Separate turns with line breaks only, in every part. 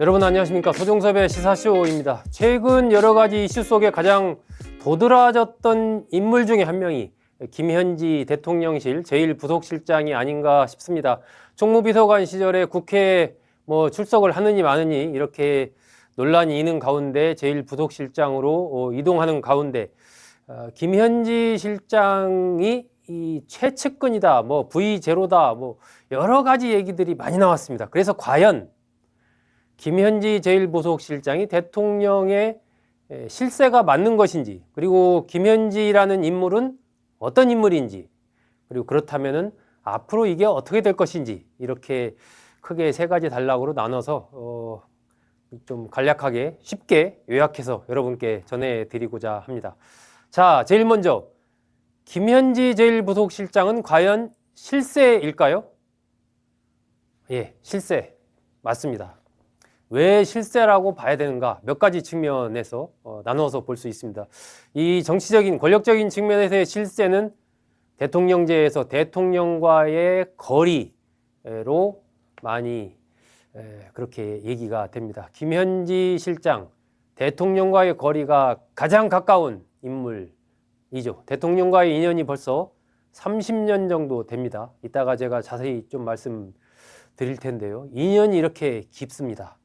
여러분 안녕하십니까 소종섭의 시사쇼입니다. 최근 여러 가지 이슈 속에 가장 도드라졌던 인물 중에 한 명이 김현지 대통령실 제1부속실장이 아닌가 싶습니다. 총무비서관 시절에 국회 뭐 출석을 하느니 마느니 이렇게 논란이 있는 가운데 제1부속실장으로 어, 이동하는 가운데 어, 김현지 실장이 이 최측근이다, 뭐 V0다, 뭐 여러 가지 얘기들이 많이 나왔습니다. 그래서 과연 김현지 제1부속실장이 대통령의 에, 실세가 맞는 것인지, 그리고 김현지라는 인물은 어떤 인물인지, 그리고 그렇다면은 앞으로 이게 어떻게 될 것인지 이렇게 크게 세 가지 단락으로 나눠서 어, 좀 간략하게 쉽게 요약해서 여러분께 전해드리고자 합니다. 자, 제일 먼저 김현지 제1부속실장은 과연 실세일까요? 예, 실세 맞습니다. 왜 실세라고 봐야 되는가 몇 가지 측면에서 어, 나눠서 볼 수 있습니다. 이 정치적인 권력적인 측면에서의 실세는 대통령제에서 대통령과의 거리로 많이 에, 그렇게 얘기가 됩니다. 김현지 실장 대통령과의 거리가 가장 가까운 인물이죠. 대통령과의 인연이 벌써 30년 정도 됩니다. 이따가 제가 자세히 좀 말씀드릴 텐데요. 인연이 이렇게 깊습니다.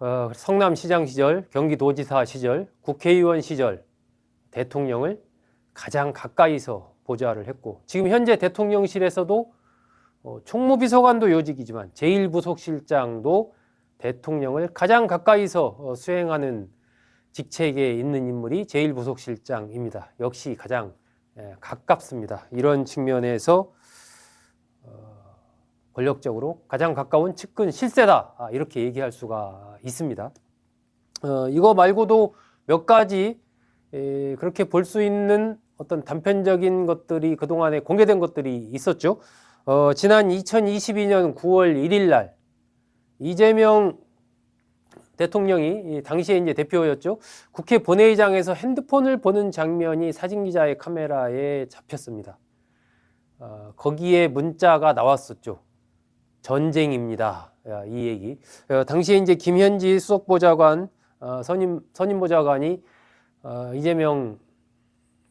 어, 성남시장 시절, 경기도지사 시절, 국회의원 시절 대통령을 가장 가까이서 보좌를 했고 지금 현재 대통령실에서도 어, 총무비서관도 요직이지만 제1부속실장도 대통령을 가장 가까이서 어, 수행하는 직책에 있는 인물이 제1부속실장입니다. 역시 가장 예, 가깝습니다. 이런 측면에서 어, 권력적으로 가장 가까운 측근 실세다 아, 이렇게 얘기할 수가 있습니다. 어, 이거 말고도 몇 가지 에, 그렇게 볼 수 있는 어떤 단편적인 것들이 그동안에 공개된 것들이 있었죠. 어, 지난 2022년 9월 1일 날 이재명 대통령이 이 당시에 이제 대표였죠. 국회 본회의장에서 핸드폰을 보는 장면이 사진 기자의 카메라에 잡혔습니다. 어, 거기에 문자가 나왔었죠. 전쟁입니다. 야, 이 얘기. 어, 당시에 이제 김현지 수석보좌관, 어, 선임, 선임보좌관이 어, 이재명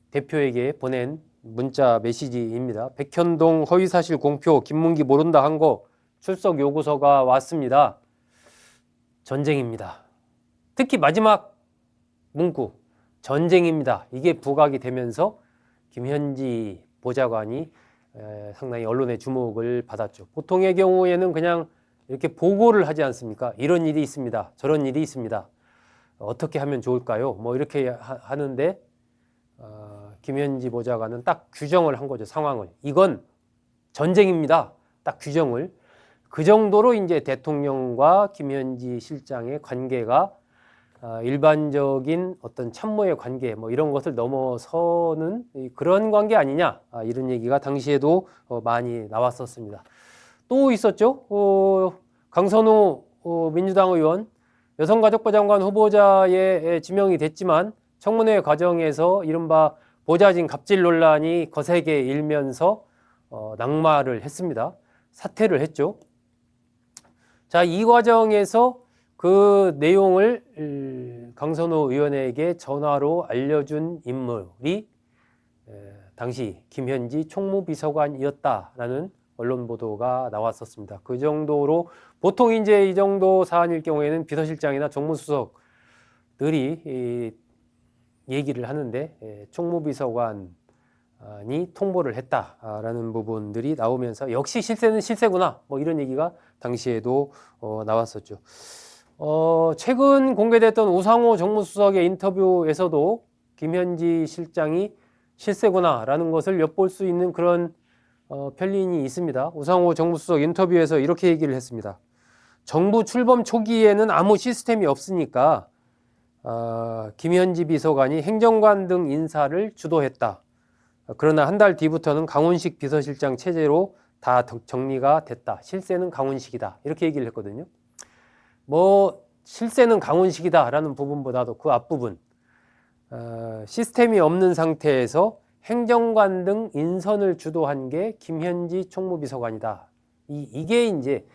대표에게 보낸 문자 메시지입니다. 백현동 허위사실 공표, 김문기 모른다 한 거 출석 요구서가 왔습니다. 전쟁입니다. 특히 마지막 문구, 전쟁입니다. 이게 부각이 되면서 김현지 보좌관이 에, 상당히 언론의 주목을 받았죠. 보통의 경우에는 그냥 이렇게 보고를 하지 않습니까? 이런 일이 있습니다. 저런 일이 있습니다. 어떻게 하면 좋을까요? 뭐 이렇게 하, 하는데 어, 김현지 보좌관은 딱 규정을 한 거죠. 상황을. 이건 전쟁입니다. 딱 규정을. 그 정도로 이제 대통령과 김현지 실장의 관계가 아, 일반적인 어떤 참모의 관계 뭐 이런 것을 넘어서는 이 그런 관계 아니냐 아, 이런 얘기가 당시에도 어, 많이 나왔었습니다. 또 있었죠. 어, 강선우 어, 민주당 의원 여성가족부 장관 후보자에 지명이 됐지만 청문회 과정에서 이른바 보좌진 갑질 논란이 거세게 일면서 어, 낙마를 했습니다. 사퇴를 했죠. 자, 이 과정에서 그 내용을 음, 강선호 의원에게 전화로 알려준 인물이 에, 당시 김현지 총무비서관이었다라는 언론 보도가 나왔었습니다. 그 정도로 보통 이제 이 정도 사안일 경우에는 비서실장이나 정무수석들이 이 얘기를 하는데 에, 총무비서관이 통보를 했다라는 부분들이 나오면서 역시 실세는 실세구나 뭐 이런 얘기가 당시에도 어, 나왔었죠. 어, 최근 공개됐던 우상호 정무수석의 인터뷰에서도 김현지 실장이 실세구나라는 것을 엿볼 수 있는 그런 어, 편린이 있습니다. 우상호 정무수석 인터뷰에서 이렇게 얘기를 했습니다. 정부 출범 초기에는 아무 시스템이 없으니까 어, 김현지 비서관이 행정관 등 인사를 주도했다. 그러나 한 달 뒤부터는 강훈식 비서실장 체제로 다 정리가 됐다. 실세는 강훈식이다. 이렇게 얘기를 했거든요. 뭐 실세는 강훈식이다라는 부분보다도 그 앞부분 어, 시스템이 없는 상태에서 행정관 등 인선을 주도한 게 김현지 총무비서관이다. 이, 이게 이제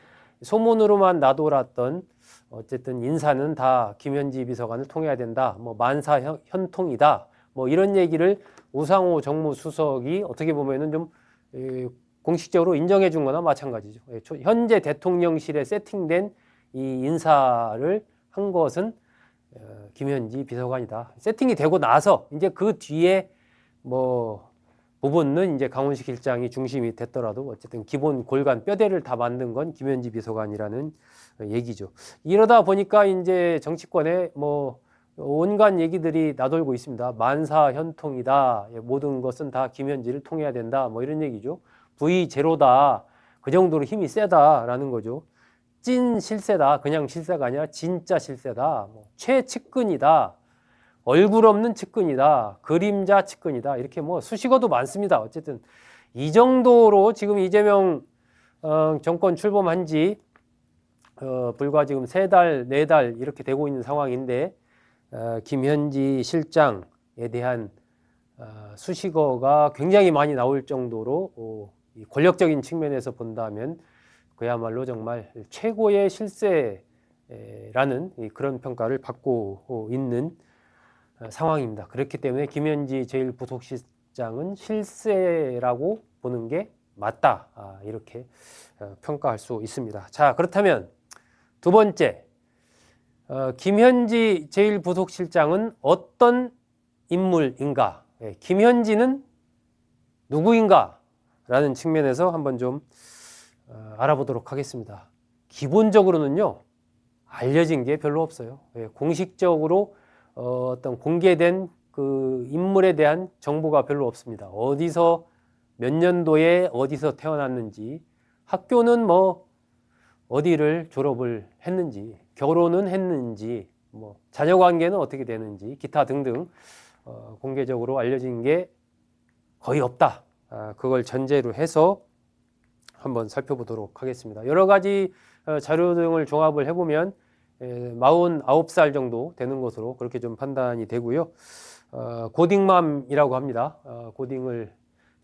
소문으로만 나돌았던 어쨌든 인사는 다 김현지 비서관을 통해야 된다. 뭐 만사 현- 현통이다. 뭐 이런 얘기를 우상호 정무수석이 어떻게 보면은 좀 에, 공식적으로 인정해 준 거나 마찬가지죠. 예, 초- 현재 대통령실에 세팅된 이 인사를 한 것은 어, 김현지 비서관이다. 세팅이 되고 나서 이제 그 뒤에 뭐 부분은 이제 강훈식 실장이 중심이 됐더라도 어쨌든 기본 골간 뼈대를 다 만든 건 김현지 비서관이라는 얘기죠. 이러다 보니까 이제 정치권에 뭐 온갖 얘기들이 나돌고 있습니다. 만사 현통이다. 예, 모든 것은 다 김현지를 통해야 된다. 뭐 이런 얘기죠. V 제로다. 그 정도로 힘이 세다라는 거죠. 찐 실세다. 그냥 실세가 아니라 진짜 실세다. 뭐 최측근이다. 얼굴 없는 측근이다. 그림자 측근이다. 이렇게 뭐 수식어도 많습니다. 어쨌든 이 정도로 지금 이재명 어, 정권 출범한 지 어, 불과 지금 세 달, 네 달 이렇게 되고 있는 상황인데 어, 김현지 실장에 대한 어, 수식어가 굉장히 많이 나올 정도로 어, 이 권력적인 측면에서 본다면 그야말로 정말 최고의 실세라는 이 그런 평가를 받고 있는 어, 상황입니다. 그렇기 때문에 김현지 제1부속실장은 실세라고 보는 게 맞다. 아, 이렇게 어, 평가할 수 있습니다. 자, 그렇다면 두 번째, 어, 김현지 제1부속실장은 어떤 인물인가? 예, 김현지는 누구인가? 라는 측면에서 한번 좀 어, 알아보도록 하겠습니다. 기본적으로는요, 알려진 게 별로 없어요. 예, 공식적으로 어, 어떤 공개된 그 인물에 대한 정보가 별로 없습니다. 어디서 몇 년도에 어디서 태어났는지, 학교는 뭐 어디를 졸업을 했는지, 결혼은 했는지, 뭐 자녀 관계는 어떻게 되는지, 기타 등등 어, 공개적으로 알려진 게 거의 없다. 아, 그걸 전제로 해서 한번 살펴보도록 하겠습니다. 여러 가지 어, 자료 등을 종합을 해보면 에, 49살 정도 되는 것으로 그렇게 좀 판단이 되고요. 어, 고딩맘이라고 합니다. 어, 고딩을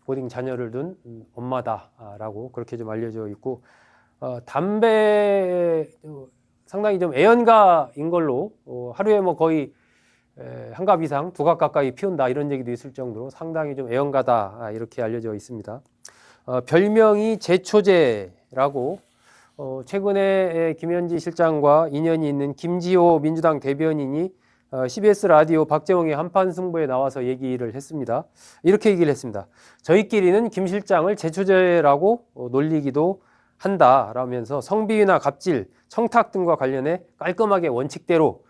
고딩 자녀를 둔 음, 엄마다라고 그렇게 좀 알려져 있고 어, 담배 어, 상당히 좀 애연가인 걸로 어, 하루에 뭐 거의 에, 한갑 이상 두 갑 가까이 피운다 이런 얘기도 있을 정도로 상당히 좀 애연가다 아, 이렇게 알려져 있습니다. 어, 별명이 제초제라고 어, 최근에 김현지 실장과 인연이 있는 김지호 민주당 대변인이 어, CBS 라디오 박재홍의 한판 승부에 나와서 얘기를 했습니다. 이렇게 얘기를 했습니다. 저희끼리는 김 실장을 제초제라고 어, 놀리기도 한다라면서 성비위나 갑질, 청탁 등과 관련해 깔끔하게 원칙대로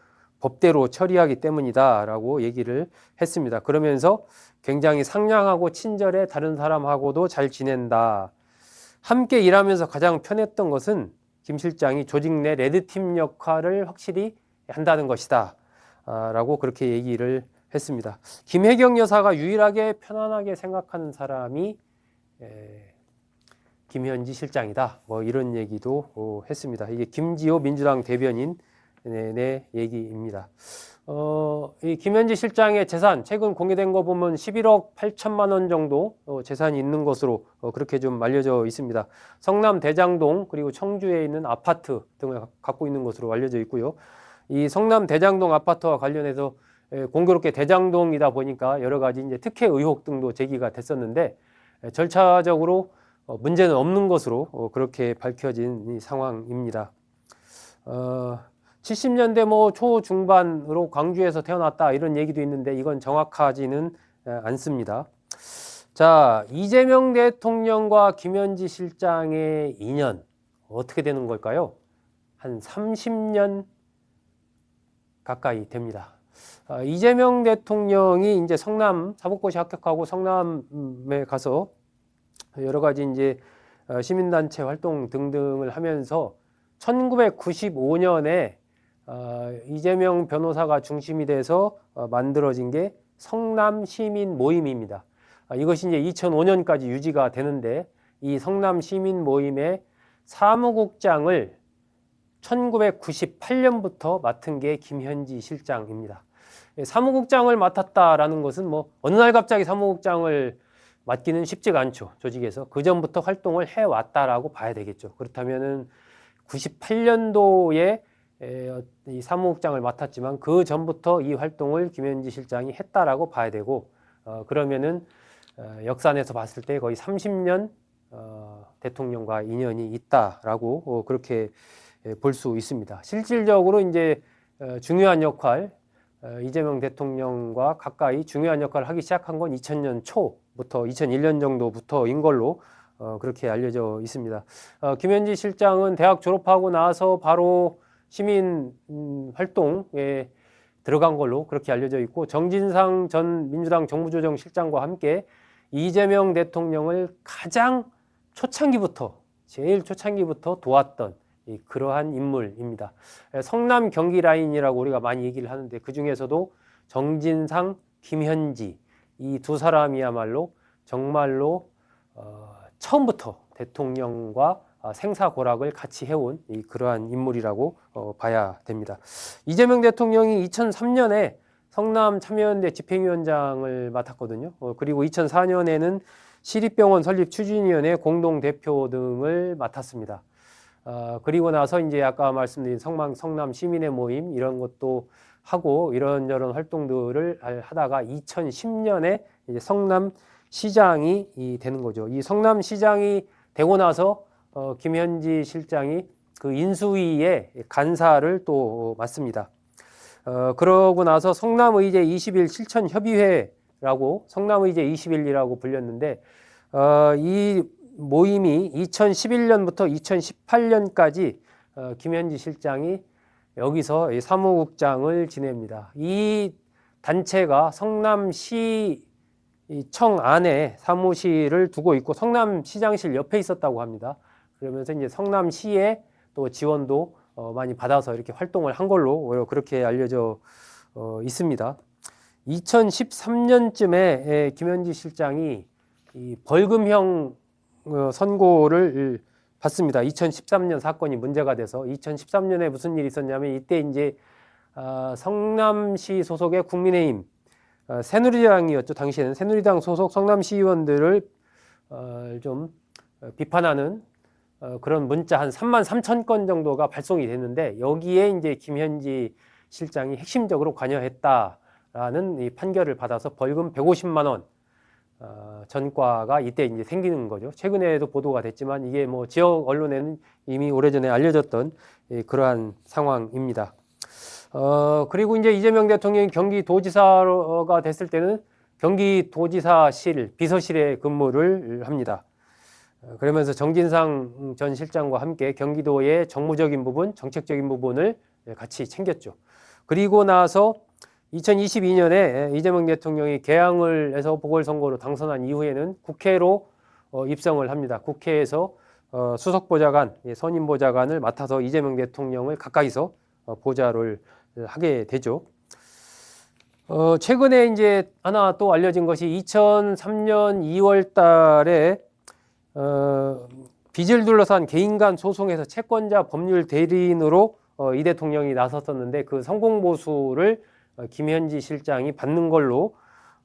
법대로 처리하기 때문이다라고 얘기를 했습니다. 그러면서 굉장히 상냥하고 친절해 다른 사람하고도 잘 지낸다. 함께 일하면서 가장 편했던 것은 김 실장이 조직 내 레드팀 역할을 확실히 한다는 것이다. 아, 라고 그렇게 얘기를 했습니다. 김혜경 여사가 유일하게 편안하게 생각하는 사람이 에, 김현지 실장이다. 뭐 이런 얘기도 어, 했습니다. 이게 김지호 민주당 대변인 네, 네 얘기입니다. 어, 이 김현지 실장의 재산 최근 공개된 거 보면 11억 8천만 원 정도 어, 재산이 있는 것으로 어, 그렇게 좀 알려져 있습니다. 성남 대장동 그리고 청주에 있는 아파트 등을 가- 갖고 있는 것으로 알려져 있고요. 이 성남 대장동 아파트와 관련해서 에, 공교롭게 대장동이다 보니까 여러 가지 이제 특혜 의혹 등도 제기가 됐었는데 에, 절차적으로 어, 문제는 없는 것으로 어, 그렇게 밝혀진 이 상황입니다. 어, 70년대 뭐 초중반으로 광주에서 태어났다 이런 얘기도 있는데 이건 정확하지는 에, 않습니다. 자, 이재명 대통령과 김현지 실장의 인연 어떻게 되는 걸까요? 한 30년 가까이 됩니다. 아, 이재명 대통령이 이제 성남 사법고시 합격하고 성남에 가서 여러 가지 이제 어, 시민단체 활동 등등을 하면서 1995년에 어, 이재명 변호사가 중심이 돼서 어, 만들어진 게 성남 시민 모임입니다. 아, 이것이 이제 2005년까지 유지가 되는데 이 성남 시민 모임의 사무국장을 1998년부터 맡은 게 김현지 실장입니다. 예, 사무국장을 맡았다라는 것은 뭐 어느 날 갑자기 사무국장을 맡기는 쉽지가 않죠 조직에서 그 전부터 활동을 해 왔다라고 봐야 되겠죠. 그렇다면은 98년도에 이 사무국장을 맡았지만 그 전부터 이 활동을 김현지 실장이 했다라고 봐야 되고 어, 그러면은 어, 역산에서 봤을 때 거의 30년 어, 대통령과 인연이 있다라고 어, 그렇게 볼수 있습니다. 실질적으로 이제 어, 중요한 역할 어, 이재명 대통령과 가까이 중요한 역할을 하기 시작한 건 2000년 초부터 2001년 정도부터인 걸로 어, 그렇게 알려져 있습니다. 어, 김현지 실장은 대학 졸업하고 나서 바로 시민 음, 활동에 들어간 걸로 그렇게 알려져 있고 정진상 전 민주당 정무조정실장과 함께 이재명 대통령을 가장 초창기부터 제일 초창기부터 도왔던 이 그러한 인물입니다. 성남 경기 라인이라고 우리가 많이 얘기를 하는데 그 중에서도 정진상, 김현지 이 두 사람이야말로 정말로 어, 처음부터 대통령과 아, 생사고락을 같이 해온 이 그러한 인물이라고 어, 봐야 됩니다. 이재명 대통령이 2003년에 성남 참여연대 집행위원장을 맡았거든요. 어, 그리고 2004년에는 시립병원 설립 추진위원회 공동 대표 등을 맡았습니다. 어, 그리고 나서 이제 아까 말씀드린 성남 성남 시민의 모임 이런 것도 하고 이런저런 활동들을 하다가 2010년에 이제 성남 시장이 이 되는 거죠. 이 성남 시장이 되고 나서 어, 김현지 실장이 그 인수위의 간사를 또 맡습니다. 어, 그러고 나서 성남의제 20일 실천 협의회라고 성남의제 20일이라고 불렸는데 어, 이 모임이 2011년부터 2018년까지 어, 김현지 실장이 여기서 이 사무국장을 지냅니다. 이 단체가 성남시 청 안에 사무실을 두고 있고 성남시장실 옆에 있었다고 합니다. 그러면서 이제 성남시에 또 지원도 어, 많이 받아서 이렇게 활동을 한 걸로 그렇게 알려져 어, 있습니다. 2013년쯤에 김현지 실장이 이 벌금형 어, 선고를 받습니다. 2013년 사건이 문제가 돼서 2013년에 무슨 일이 있었냐면 이때 이제 아, 성남시 소속의 국민의힘 어, 새누리당이었죠. 당시에는 새누리당 소속 성남시 의원들을 어, 좀 비판하는 그런 문자 한 3만 3천 건 정도가 발송이 됐는데 여기에 이제 김현지 실장이 핵심적으로 관여했다라는 이 판결을 받아서 벌금 150만 원 어, 전과가 이때 이제 생기는 거죠. 최근에도 보도가 됐지만 이게 뭐 지역 언론에는 이미 오래전에 알려졌던 예, 그러한 상황입니다. 어, 그리고 이제 이재명 대통령이 경기도지사가 됐을 때는 경기도지사실 비서실에 근무를 합니다. 어, 그러면서 정진상 전 실장과 함께 경기도의 정무적인 부분, 정책적인 부분을 같이 챙겼죠. 그리고 나서 2022년에 이재명 대통령이 개항을 해서 보궐선거로 당선한 이후에는 국회로 어, 입성을 합니다. 국회에서 어, 수석보좌관, 예, 선임보좌관을 맡아서 이재명 대통령을 가까이서 어, 보좌를 하게 되죠. 어, 최근에 이제 하나 또 알려진 것이 2003년 2월 달에 어, 빚을 둘러싼 개인 간 소송에서 채권자 법률 대리인으로 어, 이 대통령이 나섰었는데 그 성공 보수를 어, 김현지 실장이 받는 걸로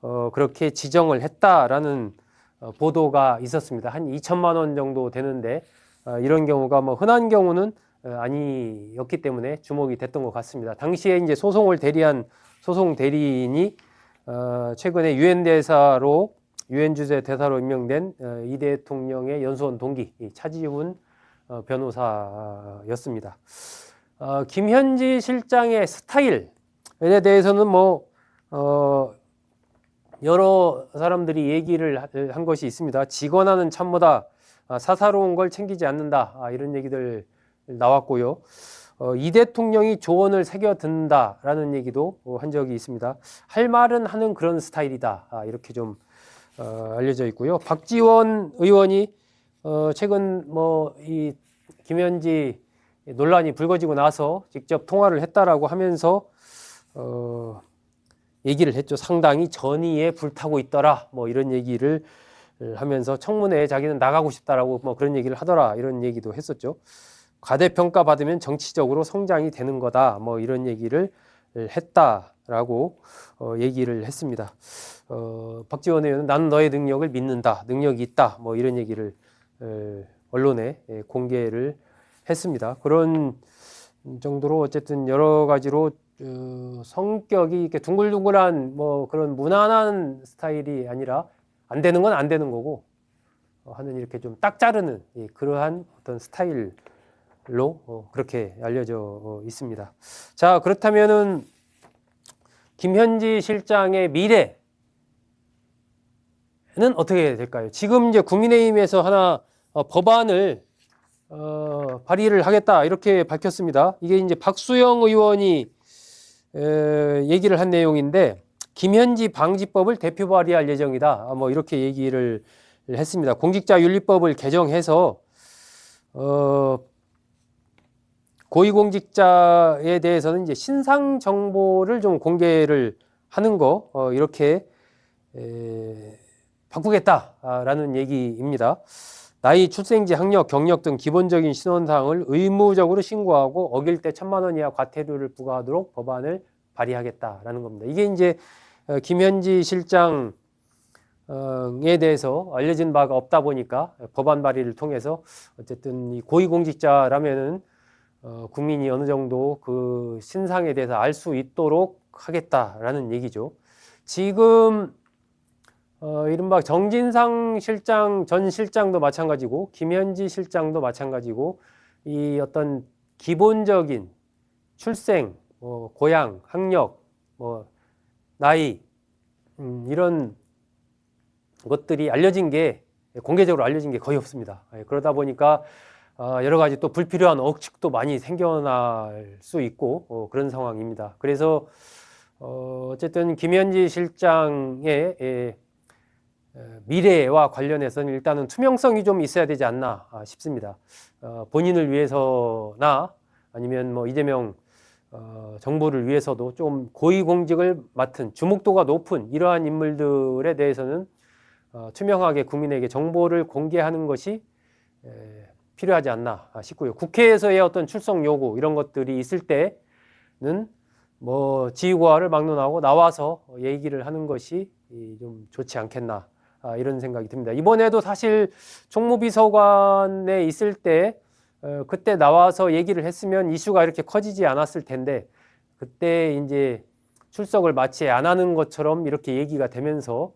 어, 그렇게 지정을 했다라는 어, 보도가 있었습니다. 한 2천만 원 정도 되는데 어, 이런 경우가 뭐 흔한 경우는 어, 아니었기 때문에 주목이 됐던 것 같습니다. 당시에 이제 소송을 대리한 소송 대리인이 어, 최근에 유엔 대사로 유엔 주재 대사로 임명된 어, 이 대통령의 연수원 동기 차지훈 어, 변호사였습니다. 어, 김현지 실장의 스타일 에 대해서는 뭐, 어, 여러 사람들이 얘기를 한 것이 있습니다. 직원하는 참모다. 아, 사사로운 걸 챙기지 않는다. 아, 이런 얘기들 나왔고요. 어, 이 대통령이 조언을 새겨 듣는다라는 얘기도 한 적이 있습니다. 할 말은 하는 그런 스타일이다. 아, 이렇게 좀 어, 알려져 있고요. 박지원 의원이 어, 최근 뭐 이 김현지 논란이 불거지고 나서 직접 통화를 했다라고 하면서 어, 얘기를 했죠. 상당히 전의에 불타고 있더라. 뭐 이런 얘기를 하면서 청문회에 자기는 나가고 싶다라고 뭐 그런 얘기를 하더라. 이런 얘기도 했었죠. 과대평가 받으면 정치적으로 성장이 되는 거다. 뭐 이런 얘기를 했다 라고 어, 얘기를 했습니다. 어, 박지원 의원은 나는 너의 능력을 믿는다. 능력이 있다. 뭐 이런 얘기를 에, 언론에 공개를 했습니다. 그런 정도로 어쨌든 여러 가지로 어, 성격이 이렇게 둥글둥글한 뭐 그런 무난한 스타일이 아니라 안 되는 건 안 되는 거고 어, 하는 이렇게 좀 딱 자르는 예, 그러한 어떤 스타일로 어, 그렇게 알려져 어, 있습니다. 자 그렇다면은 김현지 실장의 미래는 어떻게 될까요? 지금 이제 국민의힘에서 하나 어, 법안을 어, 발의를 하겠다 이렇게 밝혔습니다. 이게 이제 박수영 의원이 에, 얘기를 한 내용인데 김현지 방지법을 대표 발의할 예정이다. 아, 뭐 이렇게 얘기를 했습니다. 공직자 윤리법을 개정해서 어, 고위공직자에 대해서는 이제 신상 정보를 좀 공개를 하는 거 어, 이렇게 에, 바꾸겠다라는 얘기입니다. 나이, 출생지, 학력, 경력 등 기본적인 신원사항을 의무적으로 신고하고 어길 때 천만 원 이하 과태료를 부과하도록 법안을 발의하겠다라는 겁니다. 이게 이제 어, 김현지 실장에 대해서 알려진 바가 없다 보니까 법안 발의를 통해서 어쨌든 이 고위공직자라면은 어, 국민이 어느 정도 그 신상에 대해서 알 수 있도록 하겠다라는 얘기죠. 지금 어, 이른바 정진상 실장 전 실장도 마찬가지고 김현지 실장도 마찬가지고 이 어떤 기본적인 출생, 뭐 고향, 학력, 뭐 나이 음, 이런 것들이 알려진 게 공개적으로 알려진 게 거의 없습니다. 예, 그러다 보니까 어, 여러 가지 또 불필요한 억측도 많이 생겨날 수 있고 어, 그런 상황입니다. 그래서 어, 어쨌든 김현지 실장의 예, 미래와 관련해서는 일단은 투명성이 좀 있어야 되지 않나 아, 싶습니다. 어, 본인을 위해서나 아니면 뭐 이재명 어, 정부를 위해서도 좀 고위공직을 맡은 주목도가 높은 이러한 인물들에 대해서는 어, 투명하게 국민에게 정보를 공개하는 것이 에, 필요하지 않나 싶고요. 국회에서의 어떤 출석 요구 이런 것들이 있을 때는 뭐 지휘고하를 막론하고 나와서 얘기를 하는 것이 좀 좋지 않겠나 아, 이런 생각이 듭니다. 이번에도 사실 총무비서관에 있을 때 어, 그때 나와서 얘기를 했으면 이슈가 이렇게 커지지 않았을 텐데 그때 이제 출석을 마치 안 하는 것처럼 이렇게 얘기가 되면서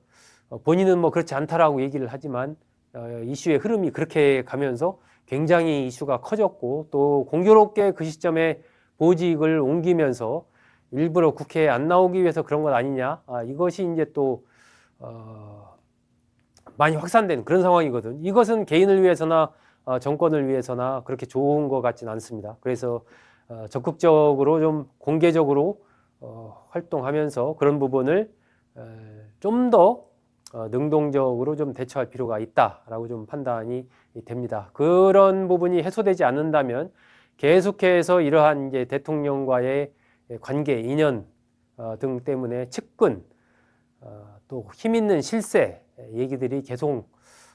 어, 본인은 뭐 그렇지 않다라고 얘기를 하지만 어, 이슈의 흐름이 그렇게 가면서 굉장히 이슈가 커졌고 또 공교롭게 그 시점에 보직을 옮기면서 일부러 국회에 안 나오기 위해서 그런 것 아니냐 아, 이것이 이제 또 어, 많이 확산된 그런 상황이거든. 이것은 개인을 위해서나 어, 정권을 위해서나 그렇게 좋은 것 같지는 않습니다. 그래서 어, 적극적으로 좀 공개적으로 어, 활동하면서 그런 부분을 좀 더 능동적으로 좀 대처할 필요가 있다라고 좀 판단이 됩니다. 그런 부분이 해소되지 않는다면 계속해서 이러한 이제 대통령과의 관계, 인연 등 때문에 측근 또 힘 있는 실세 얘기들이 계속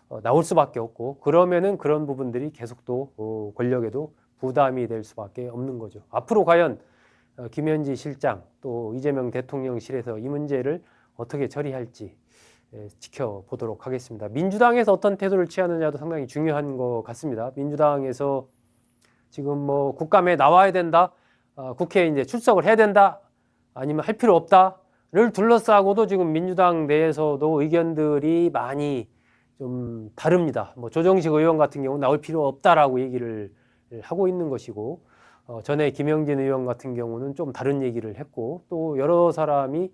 어, 나올 수밖에 없고 그러면은 그런 부분들이 계속 또 어, 권력에도 부담이 될 수밖에 없는 거죠. 앞으로 과연 어, 김현지 실장 또 이재명 대통령실에서 이 문제를 어떻게 처리할지 지켜보도록 하겠습니다. 민주당에서 어떤 태도를 취하느냐도 상당히 중요한 것 같습니다. 민주당에서 지금 뭐 국감에 나와야 된다, 국회에 이제 출석을 해야 된다, 아니면 할 필요 없다를 둘러싸고도 지금 민주당 내에서도 의견들이 많이 좀 다릅니다. 뭐 조정식 의원 같은 경우 나올 필요 없다라고 얘기를 하고 있는 것이고 어, 전에 김영진 의원 같은 경우는 좀 다른 얘기를 했고 또 여러 사람이 에,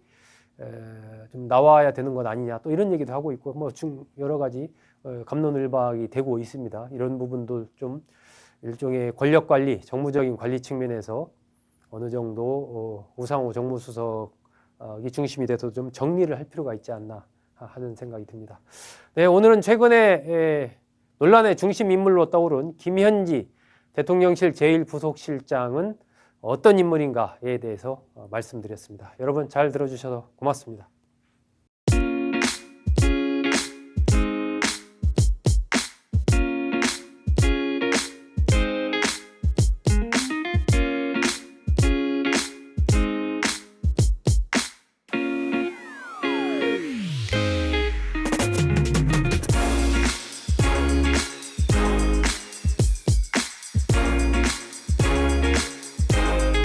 좀 나와야 되는 것 아니냐 또 이런 얘기도 하고 있고 뭐 중 여러 가지 어, 감론을박이 되고 있습니다. 이런 부분도 좀 일종의 권력 관리, 정무적인 관리 측면에서 어느 정도 어, 우상호 정무수석이 중심이 돼서 좀 정리를 할 필요가 있지 않나 하는 생각이 듭니다. 네, 오늘은 최근에 에, 논란의 중심 인물로 떠오른 김현지 대통령실 제1부속실장은 어떤 인물인가에 대해서 어, 말씀드렸습니다. 여러분 잘 들어주셔서 고맙습니다.